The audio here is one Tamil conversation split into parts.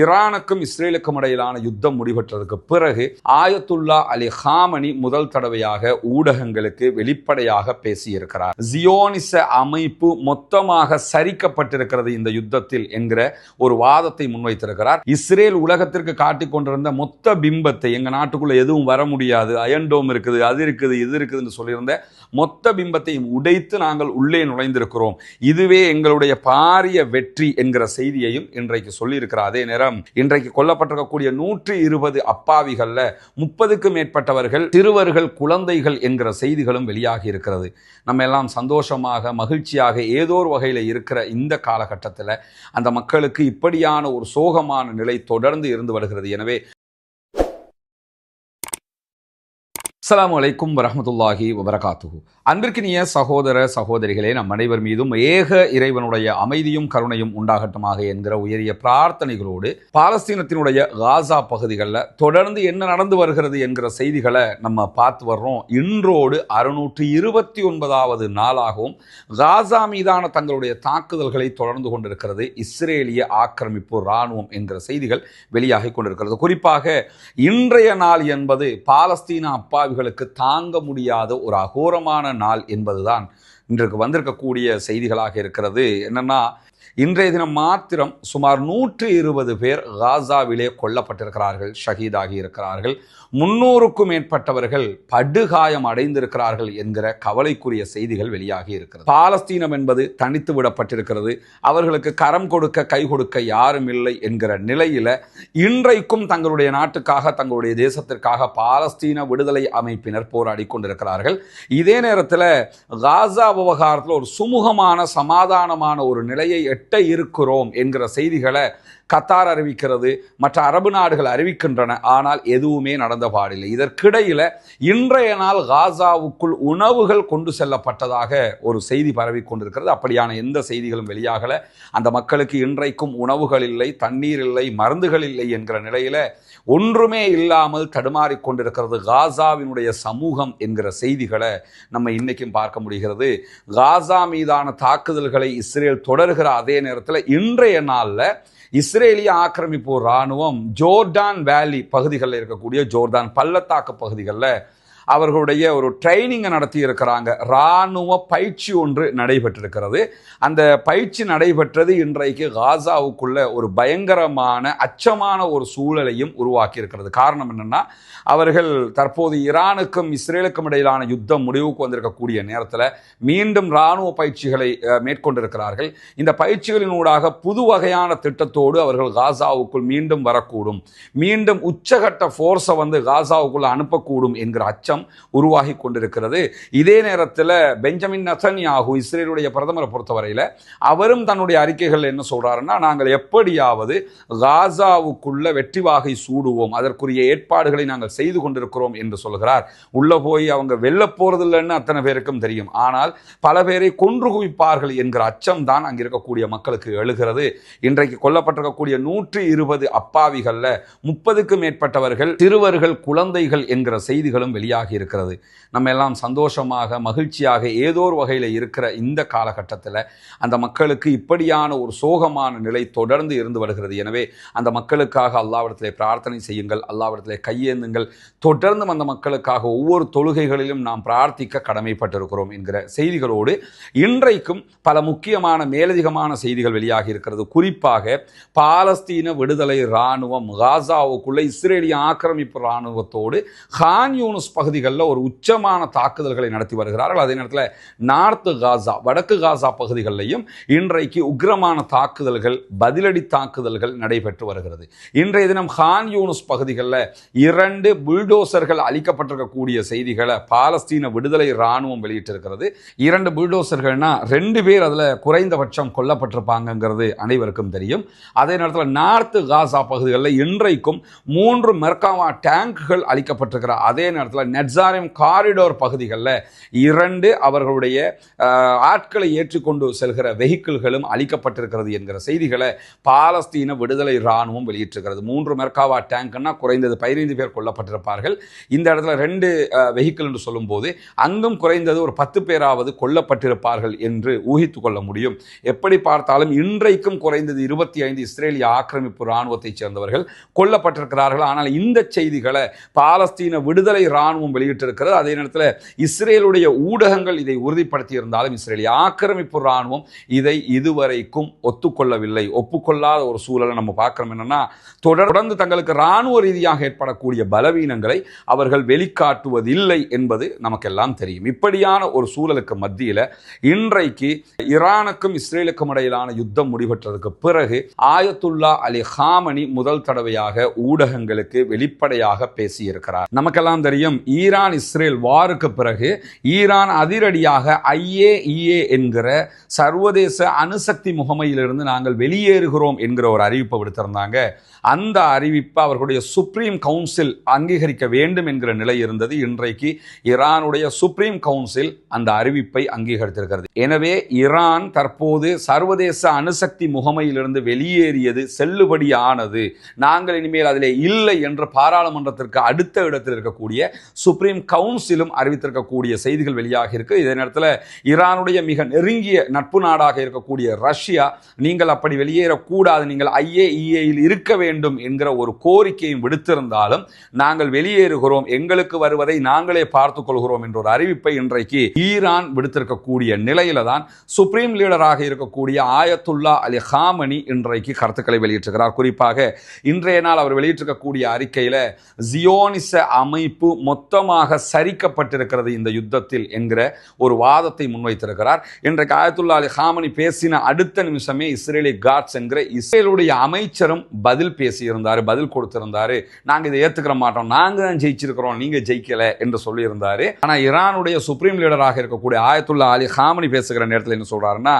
ஈரானுக்கும் இஸ்ரேலுக்கும் இடையிலான யுத்தம் முடிவற்றதுக்கு பிறகு ஆயத்துல்லா அலி ஹாமனி முதல் தடவையாக ஊடகங்களுக்கு வெளிப்படையாக பேசியிருக்கிறார். ஜியோனிச அமைப்பு மொத்தமாக சரிக்கப்பட்டிருக்கிறது இந்த யுத்தத்தில் என்கிற ஒரு வாதத்தை முன்வைத்திருக்கிறார். இஸ்ரேல் உலகத்திற்கு காட்டிக் கொண்டிருந்த மொத்த பிம்பத்தை எங்க நாட்டுக்குள்ள எதுவும் வர முடியாது அயன்டோம் இருக்குது அது இருக்குது இது இருக்குதுன்னு சொல்லியிருந்த மொத்த பிம்பத்தையும் உடைத்து நாங்கள் உள்ளே நுழைந்திருக்கிறோம். இதுவே எங்களுடைய பாரிய வெற்றி என்கிற செய்தியையும் இன்றைக்கு சொல்லியிருக்கிறார். அதே நேரம். இன்றைக்கு கொல்லப்பட்டிருக்கக்கூடிய நூற்றி இருபது அப்பாவிகள்ல முப்பதுக்கும் மேற்பட்டவர்கள் சிறுவர்கள் குழந்தைகள் என்கிற செய்திகளும் வெளியாகி இருக்கிறது. நம்ம எல்லாம் சந்தோஷமாக மகிழ்ச்சியாக ஏதோ ஒரு வகையில் இருக்கிற இந்த காலகட்டத்தில் அந்த மக்களுக்கு இப்படியான ஒரு சோகமான நிலை தொடர்ந்து இருந்து வருகிறது. எனவே அஸ்லாம் அலைக்கும் வரமத்துல்லாஹி வபரகாத்துஹு. அன்பிற்கினிய சகோதர சகோதரிகளே நம் அனைவர் மீதும் ஏக இறைவனுடைய அமைதியும் கருணையும் உண்டாகட்டுமாக என்கிற உயரிய பிரார்த்தனைகளோடு பாலஸ்தீனத்தினுடைய காசா பகுதிகளில் தொடர்ந்து என்ன நடந்து வருகிறது என்கிற செய்திகளை நம்ம பார்த்து வர்றோம். இன்றோடு அறுநூற்றி இருபத்தி ஒன்பதாவது நாளாகவும் காசா மீதான தங்களுடைய தாக்குதல்களை தொடர்ந்து கொண்டிருக்கிறது. இஸ்ரேலிய ஆக்கிரமிப்பு இராணுவம் என்கிற செய்திகள் வெளியாகி கொண்டிருக்கிறது. குறிப்பாக இன்றைய நாள் என்பது பாலஸ்தீன அவர்களுக்கு தாங்க முடியாத ஒரு அகோரமான நாள் என்பதுதான் இன்றைக்கு வந்திருக்கக்கூடிய செய்திகளாக இருக்கிறது. என்னன்னா இன்றைய தினம் மாத்திரம் சுமார் நூற்று இருபது பேர் காசாவிலே கொல்லப்பட்டிருக்கிறார்கள் ஷஹீதாகி இருக்கிறார்கள். முன்னூறுக்கும் மேற்பட்டவர்கள் படுகாயம் அடைந்திருக்கிறார்கள் என்கிற கவலைக்குரிய செய்திகள் வெளியாகி இருக்கிறது. பாலஸ்தீனம் என்பது தனித்து விடப்பட்டிருக்கிறது. அவர்களுக்கு கரம் கொடுக்க கை கொடுக்க யாரும் இல்லை என்கிற நிலையில இன்றைக்கும் தங்களுடைய நாட்டுக்காக தங்களுடைய தேசத்திற்காக பாலஸ்தீன விடுதலை அமைப்பினர் போராடி கொண்டிருக்கிறார்கள். இதே நேரத்தில் காசா விவகாரத்தில் ஒரு சுமூகமான சமாதானமான ஒரு நிலையை எட்ட இருக்கிறோம் என்கிற செய்திகளை கத்தார் அறிவிக்கிறது மற்ற அரபு நாடுகள் அறிவிக்கின்றன. ஆனால் எதுவுமே நடந்த பாடில்லை. இதற்கிடையில் இன்றைய நாள் காசாவுக்குள் உணவுகள் கொண்டு செல்லப்பட்டதாக ஒரு செய்தி பரவி கொண்டிருக்கிறது. அப்படியான எந்த செய்திகளும் வெளியாகல. அந்த மக்களுக்கு இன்றைக்கும் உணவுகள் இல்லை தண்ணீர் இல்லை மருந்துகள் இல்லை என்கிற நிலையில் ஒன்றுமே இல்லாமல் தடுமாறி கொண்டிருக்கிறது காசாவினுடைய சமூகம் என்கிற செய்திகளை நம்ம இன்றைக்கும் பார்க்க முடிகிறது. காசா மீதான தாக்குதல்களை இஸ்ரேல் தொடர்கிற அதே நேரத்தில் இன்றைய நாளில் இஸ்ரேலிய ஆக்கிரமிப்பு இராணுவம் ஜோர்டான் வேலி பகுதிகளில் இருக்கக்கூடிய ஜோர்டான் பள்ளத்தாக்கு பகுதிகளில் அவர்களுடைய ஒரு ட்ரைனிங்கை நடத்தி இருக்கிறாங்க இராணுவ பயிற்சி ஒன்று நடைபெற்றிருக்கிறது. அந்த பயிற்சி நடைபெற்றது இன்றைக்கு காசாவுக்குள்ள ஒரு பயங்கரமான அச்சமான ஒரு சூழலையும் உருவாக்கி இருக்கிறது காரணம் என்னென்னா அவர்கள் தற்போது ஈரானுக்கும் இஸ்ரேலுக்கும் இடையிலான யுத்தம் முடிவுக்கு வந்திருக்கக்கூடிய நேரத்தில் மீண்டும் இராணுவ பயிற்சிகளை மேற்கொண்டிருக்கிறார்கள். இந்த பயிற்சிகளின் ஊடாக புது வகையான திட்டத்தோடு அவர்கள் காசாவுக்குள் மீண்டும் வரக்கூடும். மீண்டும் உச்சகட்ட ஃபோர்ஸை வந்து காசாவுக்குள்ள அனுப்பக்கூடும் என்கிற அச்சம் உருவாகி கொண்டிருக்கிறது. இதே நேரத்தில் பெஞ்சமின் நசன்யாகு இஸ்ரேலுடைய பிரதமரை பொறுத்தவரையில் அவரும் தன்னுடைய அறிக்கைகள் என்ன சொல்கிறாருன்னா நாங்கள் எப்படியாவது காசாவுக்குள்ள வெற்றி வாகை சூடுவோம். அதற்குரிய ஏற்பாடுகளை நாங்கள் செய்து கொண்டிருக்கிறோம் என்று சொல்கிறார். உள்ளே போய் அவங்க வெல்ல போறதில்லைன்னு அத்தனை பேருக்கும் தெரியும். ஆனால் பல பேரை கொன்று குவிப்பார்கள் என்கிற அச்சம் தான் அங்கே இருக்கக்கூடிய மக்களுக்கு எழுகிறது. இன்றைக்கு கொல்லப்பட்டிருக்கக்கூடிய நூற்றி இருபது அப்பாவிகளில் முப்பதுக்கும் மேற்பட்டவர்கள் சிறுவர்கள் குழந்தைகள் என்கிற செய்திகளும் வெளியாகி இருக்கிறது. நம்ம எல்லாம் சந்தோஷமாக மகிழ்ச்சியாக ஏதோ ஒரு வகையில் இருக்கிற இந்த காலகட்டத்தில் அந்த மக்களுக்கு இப்படியான ஒரு சோகமான நிலை தொடர்ந்து இருந்து வருகிறது. எனவே அந்த மக்களுக்காக அல்லாவிடத்திலே பிரார்த்தனை செய்யுங்கள் அல்லாவிடத்திலே கையேந்துங்கள். தொடர்ந்து அந்த மக்களுக்காக ஒவ்வொரு தொழுகைகளிலும் நாம் பிரார்த்திக்க கடமைப்பட்டிருக்கிறோம் என்கிற செய்திகளோடு இன்றைக்கும் பல முக்கியமான மேலதிகமான செய்திகள் வெளியாகி இருக்கிறது. குறிப்பாக பாலஸ்தீன விடுதலை இராணுவம் காசாவுக்குள்ள இஸ்ரேலிய ஆக்கிரமிப்பு இராணுவத்தோடு ஹான் யூனுஸ் பகுதிகளில் ஒரு உச்சமான தாக்குதல்களை நடத்தி வருகிறார்கள். அதே நேரத்தில் நார்த்து காசா வடக்கு காசா பகுதிகளிலையும் இன்றைக்கு உக்கிரமான தாக்குதல்கள் பதிலடி தாக்குதல்கள் நடைபெற்று வருகிறது. இன்றைய தினம் ஹான் யூனுஸ் பகுதிகளில் இரண்டு புல்டோசர்கள் அளிக்கப்பட்டிருக்கக்கூடிய செய்திகளை பாலஸ்தீன விடுதலை இராணுவம் வெளியிட்டிருக்கிறது. இரண்டு புல்டோசர்கள்னா ரெண்டு பேர் அதில் குறைந்தபட்சம் கொல்லப்பட்டிருப்பாங்கங்கிறது அனைவருக்கும் தெரியும். அதே நேரத்தில் நார்த்து காசா பகுதிகளில் இன்றைக்கும் மூன்று மெர்காவா டேங்குகள் அளிக்கப்பட்டிருக்கிற அதே நேரத்தில் நெட்சாரியம் காரிடோர் பகுதிகளில் இரண்டு அவர்களுடைய ஆட்களை ஏற்றிக்கொண்டு செல்கிற வெஹிக்கிள்களும் அளிக்கப்பட்டிருக்கிறது என்கிற செய்திகளை பாலஸ்தீன விடுதலை இராணுவம் வெளியிட்டிருக்கிறது. மூன்று மெர்காவா டேங்க்னா குறைந்தது பதினைந்து பேர் கொல்லப்பட்டிருப்பார்கள். இந்த இடத்துல ரெண்டு வெஹிக்கிள் என்று சொல்லும்போது அங்கும் குறைந்தது ஒரு பத்து பேராவது கொல்லப்பட்டிருப்பார்கள் என்று ஊகித்து கொள்ள முடியும். எப்படி பார்த்தாலும் இன்றைக்கும் குறைந்தது இருபத்தி ஐந்து இஸ்ரேலிய ஆக்கிரமிப்பு இராணுவத்தைச் சேர்ந்தவர்கள் கொல்லப்பட்டிருக்கிறார்கள். ஆனால் இந்த செய்திகளை பாலஸ்தீன விடுதலை இராணுவம் வெளியிட்டிருக்கிறது. அதே நேரத்தில் இஸ்ரேலுடைய ஊடகங்கள் இதை உறுதிப்படுத்தி இருந்தாலும் இஸ்ரேலிய ஆக்கிரமிப்பு இராணுவம் இதை இதுவரைக்கும் ஒத்துக்கொள்ளவில்லை. ஒப்புக்கொள்ளாத ஒரு சூழலை நம்ம பார்க்குறோம். என்னன்னா தொடர்ந்து தங்களுக்கு இராணுவ ரீதியாக ஏற்படக்கூடிய பலவீனங்களை அவர்கள் வெளிக்காட்டுவதில்லை என்பது நமக்கெல்லாம் தெரியும். இப்படியான ஒரு சூழலுக்கு மத்தியில் இன்றைக்கு ஈரானுக்கும் இஸ்ரேலுக்கும் இடையிலான யுத்தம் முடிவற்றதுக்கு பிறகு ஆயத்துல்லா அலி ஹாமனி முதல் தடவையாக ஊடகங்களுக்கு வெளிப்படையாக பேசியிருக்கிறார். நமக்கெல்லாம் தெரியும் ஈரான் இஸ்ரேல் வாருக்கு பிறகு ஈரான் அதிரடியாக ஐஏஇஏ என்கிற சர்வதேச அணுசக்தி முகமையிலிருந்து நாங்கள் வெளியேறுகிறோம் என்கிற ஒரு அறிவிப்பை விடுத்திருந்தாங்க. அந்த அறிவிப்பை அவர்களுடைய சுப்ரீம் கவுன்சில் அங்கீகரிக்க வேண்டும் என்கிற நிலை இருந்தது. இன்றைக்கு ஈரானுடைய சுப்ரீம் கவுன்சில் அந்த அறிவிப்பை அங்கீகரித்திருக்கிறது. எனவே ஈரான் தற்போது சர்வதேச அணுசக்தி முகமையிலிருந்து வெளியேறியது செல்லுபடியானது. நாங்கள் இனிமேல் அதிலே இல்லை என்று பாராளுமன்றத்திற்கு அடுத்த இடத்தில் இருக்கக்கூடிய சுப்ரீம் கவுன்சிலும் அறிவித்திருக்கக்கூடிய செய்திகள் வெளியாக இருக்கு. இதே நேரத்தில் ஈரானுடைய மிக நெருங்கிய நட்பு நாடாக இருக்கக்கூடிய ரஷ்யா நீங்கள் அப்படி வெளியேறக்கூடாது நீங்கள் ஐஏஇஏயில் இருக்க வேண்டும் என்கிற ஒரு கோரிக்கையும் விடுத்திருந்தாலும் நாங்கள் வெளியேறுகிறோம் எங்களுக்கு வருவதை நாங்களே பார்த்துக் கொள்கிறோம் என்ற ஒரு அறிவிப்பை இன்றைக்கு ஈரான் விடுத்திருக்கக்கூடிய நிலையில தான் சுப்ரீம் லீடராக இருக்கக்கூடிய ஆயத்துல்லா அலி ஹாமனி இன்றைக்கு கருத்துக்களை வெளியிட்டிருக்கிறார். குறிப்பாக இன்றைய நாள் அவர் வெளியிட்டிருக்கக்கூடிய அறிக்கையில் ஜியோனிச அமைப்பு மொத்த சுத்தமாக சரிக்கப்பட்டிருக்கிறது இந்த யுத்தத்தில் என்கிற ஒரு வாதத்தை முன்வைத்திருக்கிறார். இன்றைக்கு ஆயத்துல்லா அலி ஹாமனி பேசின அடுத்த நிமிஷமே இஸ்ரேலி காட்ஸ் என்கிற இஸ்ரேலுடைய அமைச்சரும் பதில் பேசியிருந்தார் பதில் கொடுத்திருந்தாரு. நாங்கள் இதை ஏற்றுக்கிற மாட்டோம். நாங்கள் தான் ஜெயிச்சிருக்கிறோம். நீங்கள் ஜெயிக்கலை என்று சொல்லியிருந்தார். ஆனால் ஈரானுடைய சுப்ரீம் லீடராக இருக்கக்கூடிய ஆயத்துல்லா அலி ஹாமனி பேசுகிற நேரத்தில் என்ன சொல்கிறாருன்னா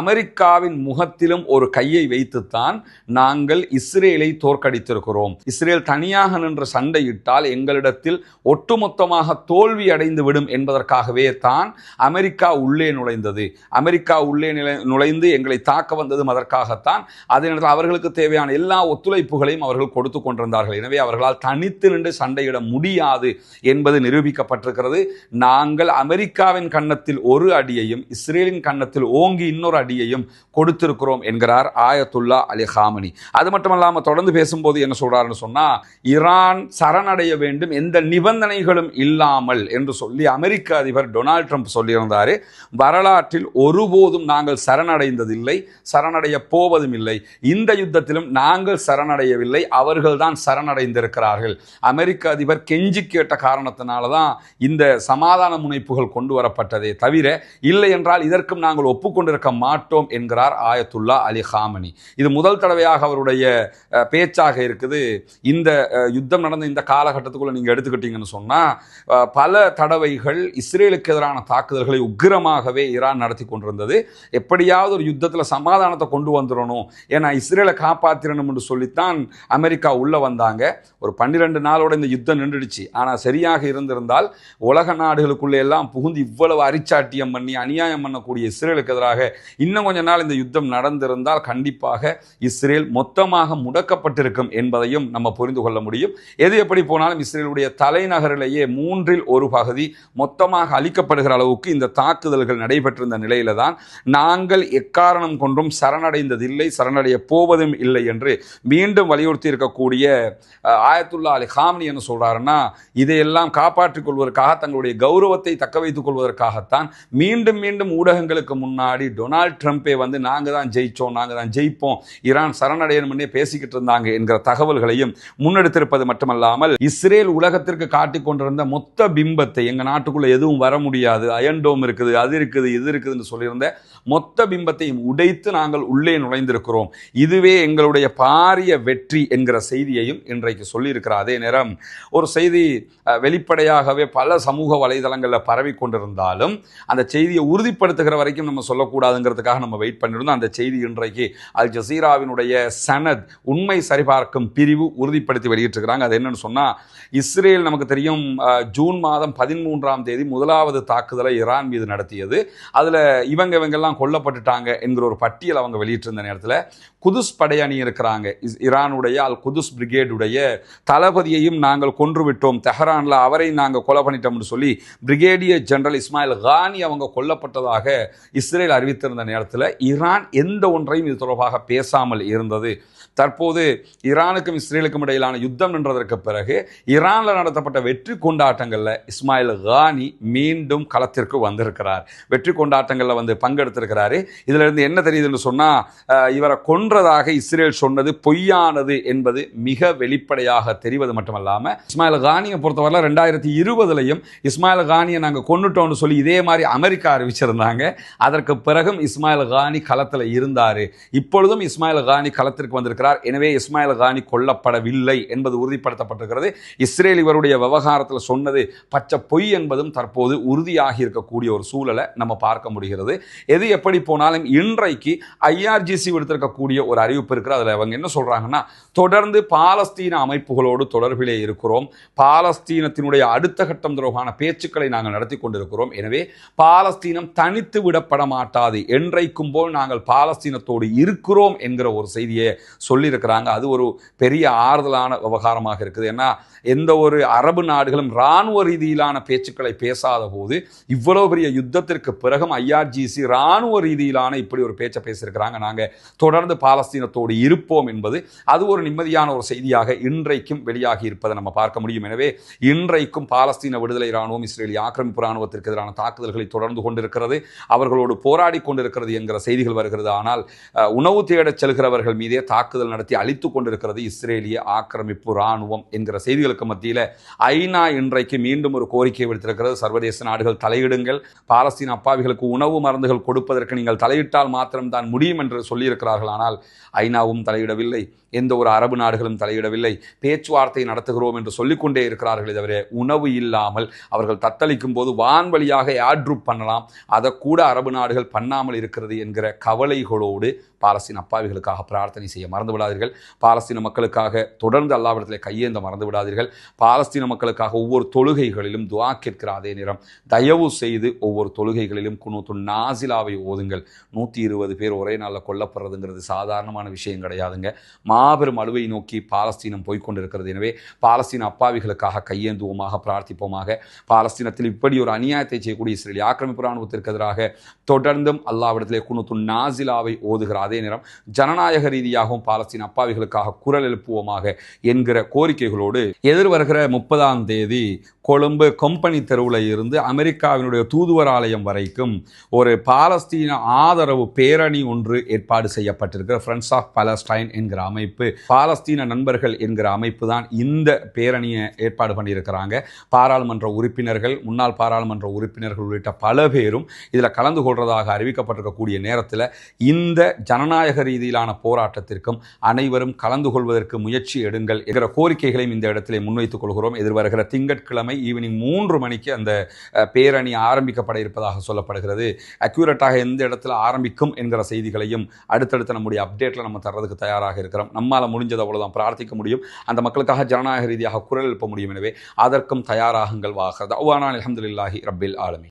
அமெரிக்காவின் முகத்திலும் ஒரு கையை வைத்துத்தான் நாங்கள் இஸ்ரேலை தோற்கடித்திருக்கிறோம். இஸ்ரேல் தனியாக நின்று சண்டையிட்டால் எங்களிடத்தில் ஒட்டு ஒட்டுமொத்தமாக தோல்வி அடைந்து விடும் என்பதற்காகவே தான் அமெரிக்கா உள்ளே நுழைந்தது. அமெரிக்கா உள்ளே நுழைந்து எங்களை தாக்க வந்ததும் அதற்காகத்தான் அதே நேரத்தில் அவர்களுக்கு தேவையான எல்லா ஒத்துழைப்புகளையும் அவர்கள் கொடுத்து கொண்டிருந்தார்கள். எனவே அவர்களால் தனித்து நின்று சண்டையிட முடியாது என்பது நிரூபிக்கப்பட்டிருக்கிறது. நாங்கள் அமெரிக்காவின் கன்னத்தில் ஒரு அடியையும் இஸ்ரேலின் கன்னத்தில் ஓங்கி இன்னொரு அடியையும் கொடுத்திருக்கிறோம் என்கிறார் ஆயத்துல்லா அலி ஹாமனி. அது மட்டுமல்லாமல் தொடர்ந்து பேசும்போது என்ன சொல்றாருன்னு சொன்னா ஈரான் சரணடைய வேண்டும். எந்த நிபந்தனைகள் நிபந்தனைகளும் இல்லாமல் என்று சொல்லி அமெரிக்க அதிபர் டொனால்ட் ட்ரம்ப் சொல்லியிருந்தாரு வரலாற்றில் ஒருபோதும் நாங்கள் சரணடைந்ததில்லை சரணடைய போவதும் இல்லை இந்த யுத்தத்திலும் நாங்கள் சரணடையவில்லை அவர்கள்தான் சரணடைந்திருக்கிறார்கள். அமெரிக்க அதிபர் கெஞ்சி கேட்ட காரணத்தினால தான் இந்த சமாதான முனைப்புகள் கொண்டு வரப்பட்டதே தவிர இல்லை என்றால் இதற்கும் நாங்கள் ஒப்புக்கொண்டிருக்க மாட்டோம் என்கிறார் ஆயத்துல்லா அலி ஹாமனி. இது முதல் தடவையாக அவருடைய பேச்சாக இருக்குது. இந்த யுத்தம் நடந்த இந்த காலகட்டத்துக்குள்ள நீங்க எடுத்துக்கிட்டீங்கன்னு சொன்னால் அஹ், பல தடவைகள் இஸ்ரேலுக்கு எதிரான தாக்குதல்களை உக்கிரமாகவே ஈரான் நடத்தி கொண்டிருந்தது. எப்படியாவது ஒரு யுத்தத்தில் சமாதானத்தை கொண்டு வந்துடணும். ஏன்னா இஸ்ரேலை காப்பாற்றிடணும் என்று சொல்லித்தான் அமெரிக்கா உள்ளே வந்தாங்க. ஒரு பன்னிரெண்டு நாளோட இந்த யுத்தம் நின்றுடுச்சு. ஆனால் சரியாக இருந்திருந்தால் உலக நாடுகளுக்குள்ளே எல்லாம் புகுந்து இவ்வளவு அரிச்சாட்டியம் பண்ணி அநியாயம் பண்ணக்கூடிய இஸ்ரேலுக்கு எதிராக இன்னும் கொஞ்ச நாள் இந்த யுத்தம் நடந்திருந்தால் கண்டிப்பாக இஸ்ரேல் மொத்தமாக முடக்கப்பட்டிருக்கும் என்பதையும் நம்ம புரிந்து கொள்ள முடியும். எது எப்படி போனாலும் இஸ்ரேலுடைய தலைநகரிலேயே மூன்றில் ஒரு பகுதி மொத்தமாக அழிக்கப்படுகிற அளவுக்கு இந்த தாக்குதல்கள் நடைபெற்றிருந்த நிலையில தான் நாங்கள் எக்காரணம் கொண்டும் சரணடைந்ததில்லை சரணடைய போவதும் இல்லை என்று மீண்டும் வலியுறுத்தி இருக்கக்கூடிய ஆயத்துல்லா அலி ஹாமனி என்ன சொல்றாருன்னா இதையெல்லாம் காப்பாற்றிக் கொள்வதற்காக தங்களுடைய கௌரவத்தை தக்க வைத்துக் கொள்வதற்காகத்தான் மீண்டும் மீண்டும் ஊடகங்களுக்கு முன்னாடி டொனால்ட் ட்ரம்ப்பே வந்து நாங்கள் தான் ஜெயிச்சோம் நாங்கள் தான் ஜெயிப்போம் ஈரான் சரணடையணும்னே பேசிக்கிட்டு இருந்தாங்க என்கிற தகவல்களையும் முன்னெடுத்திருப்பது மட்டுமல்லாமல் இஸ்ரேல் உலகத்திற்கு காட்டிக் கொண்டிருந்த மொத்த பிம்பத்தை எங்கள் நாட்டுக்குள்ளே எதுவும் வர முடியாது. அயன்டோம் இருக்குது அது இருக்குது இது இருக்குதுன்னு சொல்லியிருந்த மொத்த பிம்பத்தையும் உடைத்து நாங்கள் உள்ளே நுழைந்திருக்கிறோம். இதுவே எங்களுடைய பாரிய வெற்றி என்கிற செய்தியையும் இன்றைக்கு சொல்லியிருக்கிறார். அதே நேரம் ஒரு செய்தி வெளிப்படையாகவே பல சமூக வலைதளங்களில் பரவி கொண்டிருந்தாலும் அந்த செய்தியை உறுதிப்படுத்துகிற வரைக்கும் நம்ம சொல்லக்கூடாதுங்கிறதுக்காக நம்ம வெயிட் பண்ணியிருந்தோம். அந்த செய்தி இன்றைக்கு அல் ஜசீராவினுடைய சனத் உண்மை சரிபார்க்கும் பிரிவு உறுதிப்படுத்தி வெளியிட்டிருக்கிறாங்க. அது என்னன்னு சொன்னால் இஸ்ரேல் நமக்கு தெரியும் வருஷம் ஜூன் மாதம் பதிமூன்றாம் தேதி முதலாவது தாக்குதலை ஈரான் மீது நடத்தியது. அதில் இவங்க இவங்கெல்லாம் கொல்லப்பட்டுட்டாங்க என்கிற ஒரு பட்டியல் அவங்க வெளியிட்டிருந்த நேரத்தில். குதுஸ் படையணி இருக்கிறாங்க. இஸ்- ஈரானுடைய அல் குதுஸ் பிரிகேடுடைய தளபதியையும் நாங்கள் கொன்று விட்டோம் தெஹரானில் அவரை நாங்கள் கொலை பண்ணிட்டோம்னு சொல்லி பிரிகேடியர் ஜெனரல் இஸ்மாயில் கானி அவங்க கொல்லப்பட்டதாக இஸ்ரேல் அறிவித்திருந்த நேரத்தில் ஈரான் எந்த ஒன்றையும் இது தொடர்பாக பேசாமல் இருந்தது. தற்போது ஈரானுக்கும் இஸ்ரேலுக்கும் இடையிலான யுத்தம் நின்றதற்கு பிறகு ஈரானில் நடத்தப்பட்ட வெற்றி கொண்டாட்டங்களில் இஸ்மாயில் கானி மீண்டும் களத்திற்கு வந்திருக்கிறார். வெற்றி கொண்டாட்டங்களில் வந்து பங்கெடுத்திருக்கிறாரு. இதிலிருந்து என்ன தெரியுதுன்னு சொன்னால் இவரை கொன்றதாக இஸ்ரேல் சொன்னது பொய்யானது என்பது மிக வெளிப்படையாக தெரிவது மட்டுமல்லாமல் இஸ்மாயில் கானியை பொறுத்தவரை ரெண்டாயிரத்தி இருபதுலையும் இஸ்மாயில் கானியை நாங்கள் கொண்டுட்டோம்னு சொல்லி இதே மாதிரி அமெரிக்கா அறிவிச்சிருந்தாங்க. அதற்கு பிறகும் இஸ்மாயில் கானி களத்தில் இருந்தார். இப்பொழுதும் இஸ்மாயில் கானி களத்திற்கு வந்திருக்கிறார். எனவே இஸ்மாயில் கானி கொல்லப்படவில்லை என்பது உறுதிப்படுத்தப்பட்டிருக்கிறது. இஸ்ரேல் இவருடைய விவகாரம் விவகாரத்தில் சொன்னது பச்சை பொய் என்பதும் தற்போது உறுதியாகி இருக்கக்கூடிய ஒரு சூழலை நம்ம பார்க்க முடிகிறது. எது எப்படி போனாலும் இன்றைக்கு ஐஆர்ஜிசி விடுத்திருக்கக்கூடிய ஒரு அறிவிப்பு இருக்கிற அதில் அவங்க என்ன சொல்கிறாங்கன்னா தொடர்ந்து பாலஸ்தீன அமைப்புகளோடு தொடர்பிலே இருக்கிறோம். பாலஸ்தீனத்தினுடைய அடுத்த கட்டம் தொடர்பான பேச்சுக்களை நாங்கள் நடத்தி கொண்டிருக்கிறோம். எனவே பாலஸ்தீனம் தனித்து விடப்பட மாட்டாது. என்றைக்கும் போல் நாங்கள் பாலஸ்தீனத்தோடு இருக்கிறோம் என்கிற ஒரு செய்தியை சொல்லியிருக்கிறாங்க. அது ஒரு பெரிய ஆறுதலான விவகாரமாக இருக்குது. ஏன்னா எந்த ஒரு அரபு நாடு நாடுகளும் இராணுவ ரீதியிலான பேச்சுக்களை பேசாத போது இவ்வளவு பெரிய யுத்தத்திற்கு பிறகும் ஐஆர்ஜிசி இராணுவ ரீதியிலான இப்படி ஒரு பேச்சை பேசியிருக்கிறாங்க. நாங்கள் தொடர்ந்து பாலஸ்தீனத்தோடு இருப்போம் என்பது அது ஒரு நிம்மதியான ஒரு செய்தியாக இன்றைக்கும் வெளியாகி இருப்பதை நம்ம பார்க்க முடியும். எனவே இன்றைக்கும் பாலஸ்தீன விடுதலை இராணுவம் இஸ்ரேலிய ஆக்கிரமிப்பு இராணுவத்திற்கு எதிரான தாக்குதல்களை தொடர்ந்து கொண்டிருக்கிறது. அவர்களோடு போராடி கொண்டிருக்கிறது என்கிற செய்திகள் வருகிறது. ஆனால் உணவு தேடச் செல்கிறவர்கள் மீதே தாக்குதல் நடத்தி அழித்துக் கொண்டிருக்கிறது இஸ்ரேலிய ஆக்கிரமிப்பு இராணுவம் என்கிற செய்திகளுக்கு மத்தியில் ஐநா இன்றைக்கு மீண்டும் ஒரு கோரிக்கை விடுத்திருக்கிறது. சர்வதேச நாடுகள் தலையிடுங்கள். பாலஸ்தீன அப்பாவிகளுக்கு உணவு மருந்துகள் கொடுப்பதற்கு நீங்கள் தலையிட்டால் மாத்திரம்தான் முடியும் என்று சொல்லியிருக்கிறார்கள். ஆனால் ஐநாவும் தலையிடவில்லை. எந்த ஒரு அரபு நாடுகளும் தலையிடவில்லை. பேச்சுவார்த்தை நடத்துகிறோம் என்று சொல்லிக்கொண்டே இருக்கிறார்கள் தவிர உணவு இல்லாமல் அவர்கள் தத்தளிக்கும் போது வான்வழியாக ஏட்ரூப் பண்ணலாம். அதை கூட அரபு நாடுகள் பண்ணாமல் இருக்கிறது என்கிற கவலைகளோடு பாலஸ்தீன அப்பாவிகளுக்காக பிரார்த்தனை செய்ய மறந்து விடாதீர்கள் பாலஸ்தீன மக்களுக்காக தொடர்ந்து அல்லாவிடத்தில் கையேந்த மறந்து விடாதீர்கள் பாலஸ்தீன மக்களுக்காக ஒவ்வொரு தொழுகைகளிலும் துவா கேட்கிற அதே நேரம். தயவு செய்து ஒவ்வொரு தொழுகைகளிலும் குனூத்து நாசிலாவை ஓதுங்கள். நூற்றி இருபது பேர் ஒரே நாளில் கொல்லப்படுறதுங்கிறது சாதாரணமான விஷயம் கிடையாதுங்க. மாபெரும் அழுவை நோக்கி பாலஸ்தீனம் போய்க்கொண்டிருக்கிறது. எனவே பாலஸ்தீன அப்பாவிகளுக்காக கையேந்துவோமாக பிரார்த்திப்போமாக. பாலஸ்தீனத்தில் இப்படி ஒரு அநியாயத்தை செய்யக்கூடிய இஸ்ரேல் ஆக்கிரமிப்பு ராணுவத்திற்கு எதிராக தொடர்ந்தும் அல்லாவிடத்திலே குனூத்து நாசிலாவை ஓதுகிற அதே நேரம் ஜனநாயக ரீதியாகவும் பாலஸ்தீன அப்பாவிகளுக்காக குரல் எழுப்புவோமாக என்கிற கோரிக்கைகளோடு எதிர்வருகிற முப்பதாம் தேதி கொழும்பு கொம்பனி தெருவில் இருந்து அமெரிக்காவினுடைய தூதுவர் ஆலயம் வரைக்கும் ஒரு பாலஸ்தீன ஆதரவு பேரணி ஒன்று ஏற்பாடு செய்யப்பட்டிருக்கிற ஃப்ரெண்ட்ஸ் ஆஃப் பாலஸ்டைன் என்கிற அமைப்பு பாலஸ்தீன நண்பர்கள் என்கிற அமைப்பு தான் இந்த பேரணியை ஏற்பாடு பண்ணியிருக்கிறாங்க. பாராளுமன்ற உறுப்பினர்கள் முன்னாள் பாராளுமன்ற உறுப்பினர்கள் உள்ளிட்ட பல பேரும் இதில் கலந்து கொள்வதாக அறிவிக்கப்பட்டிருக்கக்கூடிய நேரத்தில் இந்த ஜனநாயக ரீதியிலான போராட்டத்திற்கும் அனைவரும் கலந்து கொள்வதற்கு முயற்சி எடுங்கள் என்கிற கோரிக்கைகளையும் இந்த இடத்திலே முன்வைத்துக் கொள்கிறோம். எதிர்வருகிற திங்கட்கிழமை ஈவினிங் மூன்று மணிக்கு அந்த பேரணி ஆரம்பிக்கப்பட இருப்பதாக சொல்லப்படுகிறது. அக்யூரேட்டாக எந்த இடத்துல ஆரம்பிக்கும் என்கிற செய்திகளையும் அடுத்தடுத்து நம்முடைய அப்டேட்டில் நம்ம தர்றதுக்கு தயாராக இருக்கிறோம். நம்மால் முடிஞ்சது அவ்வளோதான் பிரார்த்திக்க முடியும். அந்த மக்களுக்காக ஜனநாயக ரீதியாக குரல் எழுப்ப முடியும். எனவே அதற்கும் தயாராகுங்கள் வாகிறது அவ்வானால் அலமதுல்லாஹி ரப்பில் ஆலமி